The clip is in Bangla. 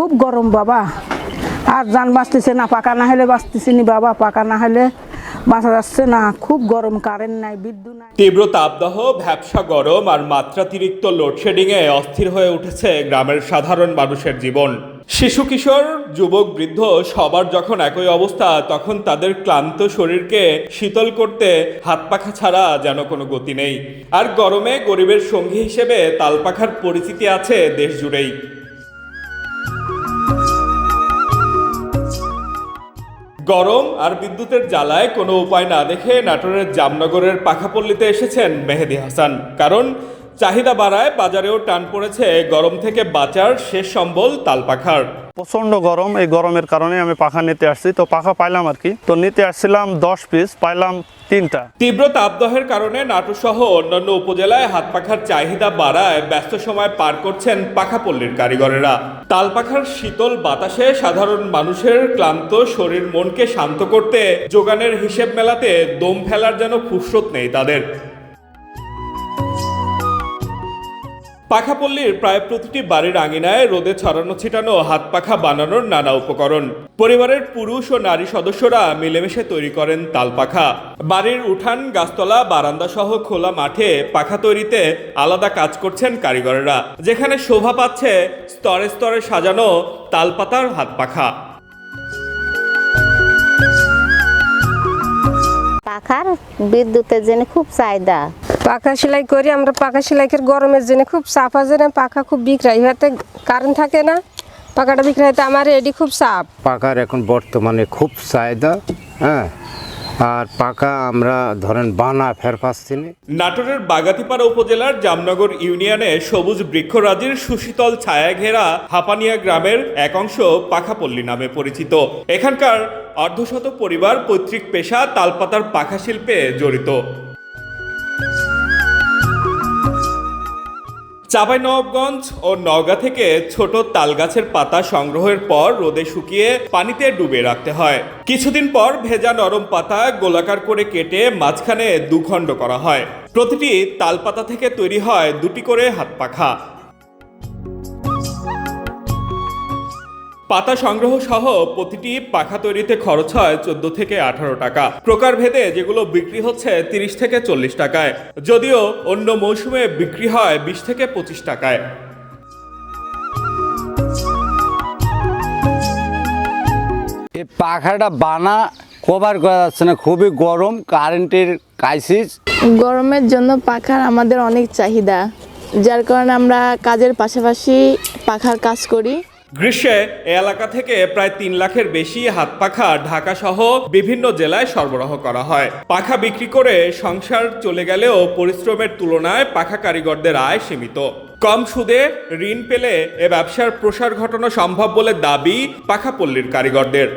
খুব গরম বাবা। আর যান বাঁচতেছে না, পাকা না হলে বাঁচতেছি নি বাবা, পাকা না হলে বাঁচা যাচ্ছে না। খুব গরম কারেন্ট নাই, বিদ্যুৎ নাই। তীব্র তাপদাহ, ভ্যাবসা গরম আর মাত্রাতিরিক্ত লোডশেডিংয়ে অস্থির হয়ে উঠেছে গ্রামের সাধারণ মানুষের জীবন। শিশু, কিশোর, যুবক, বৃদ্ধ সবার যখন একই অবস্থা, তখন তাদের ক্লান্ত শরীরকে শীতল করতে হাত পাখা ছাড়া যেন কোনো গতি নেই। আর গরমে গরিবের সঙ্গী হিসেবে তালপাখার পরিচিতি আছে দেশ জুড়েই গরম আর বিদ্যুতের জ্বালায় কোনো উপায় না দেখে নাটোরের জামনগরের পাখাপল্লিতে এসেছেন মেহেদি হাসান। কারণ চাহিদা বাড়ায় বাজারেও টান পড়েছে গরম থেকে বাঁচার শেষ সম্বল তালপাখার। প্রচণ্ড গরম। এই গরমের কারণে আমি পাখা নিতে আসছি। তো পাখা পাইলাম আর কি। তো নিতে আসছিলাম দশ পিস পাইলাম তিনটা। তীব্র তাপদাহের কারণে নাটোর সহ অন্যান্য উপজেলায় হাত পাখার চাহিদা বাড়ায় ব্যস্ত সময় পার করছেন পাখাপল্লীর কারিগরেরা। তালপাখার শীতল বাতাসে সাধারণ মানুষের ক্লান্ত শরীর মনকে শান্ত করতে যোগানের হিসেব মেলাতে দম ফেলার যেন ফুরসত নেই তাদের। পাখাপল্লীর প্রায় প্রতিটি বাড়ির আঙিনায় রোদে ছড়ানো ছিটানো হাত পাখা বানানোর নানা উপকরণ। পরিবারের পুরুষ ও নারী সদস্যরা মিলেমিশে তৈরি করেন তাল পাখা। বাড়ির উঠান, গাছতলা, বারান্দা সহ খোলা মাঠে পাখা তৈরিতে আলাদা কাজ করছেন কারিগরেরা, যেখানে শোভা পাচ্ছে স্তরে স্তরে সাজানো তালপাতার হাত পাখা। পাখার বিদ্যুতের জন্য খুব চাহিদা। পাখা সেলাই করি আমরা পাখা সেলাই করে গরমের জন্য খুব চাপা জন্য পাখা খুব বিক্রয়। হতে কারেন্ট থাকে না পাখাটা বিক্রয় হতে আমার এডি খুব চাপ। পাকার এখন বর্তমানে খুব চাহিদা হ্যাঁ? আর পাকা আমরা ধরেন বানা ফের পাচ্ছি নাটোরের বাগাতিপাড়া উপজেলার জামনগর ইউনিয়নে সবুজ বৃক্ষরাজির সুশীতল ছায়া ঘেরা হাপানিয়া গ্রামের এক অংশ পাখাপল্লী নামে পরিচিত। এখানকার অর্ধশত পরিবার পৈতৃক পেশা তালপাতার পাখা শিল্পে জড়িত। চাঁপাইনবাবগঞ্জ ও নওগাঁ থেকে ছোট তালগাছের পাতা সংগ্রহের পর রোদে শুকিয়ে পানিতে ডুবে রাখতে হয়। কিছুদিন পর ভেজা নরম পাতা গোলাকার করে কেটে মাঝখানে দুখণ্ড করা হয়। প্রতিটি তালপাতা থেকে তৈরি হয় দুটি করে হাত পাখা। পাতা সংগ্রহ সহ প্রতিটি পাখা তৈরিতে খরচ হয় চোদ্দ থেকে আঠারো টাকা। প্রকার ভেদে যেগুলো বিক্রি হচ্ছে তিরিশ থেকে চল্লিশ টাকায় যদিও অন্য মৌসুমে বিক্রি হয় বিশ থেকে পঁচিশ টাকায়। এই পাখাটা বানা কভার করা যাচ্ছে না খুবই গরম কারেন্টের ক্রাইসিস গরমের জন্য পাখার আমাদের অনেক চাহিদা যার কারণে আমরা কাজের পাশাপাশি পাখার কাজ করি। গ্রীষ্মে এ এলাকা থেকে প্রায় তিন লাখের বেশি হাত পাখা ঢাকা সহ বিভিন্ন জেলায় সরবরাহ করা হয়। পাখা বিক্রি করে সংসার চলে গেলেও পরিশ্রমের তুলনায় পাখা কারিগরদের আয় সীমিত। কম সুদে ঋণ পেলে এ ব্যবসার প্রসার ঘটানো সম্ভব বলে দাবি পাখাপল্লীর কারিগরদের।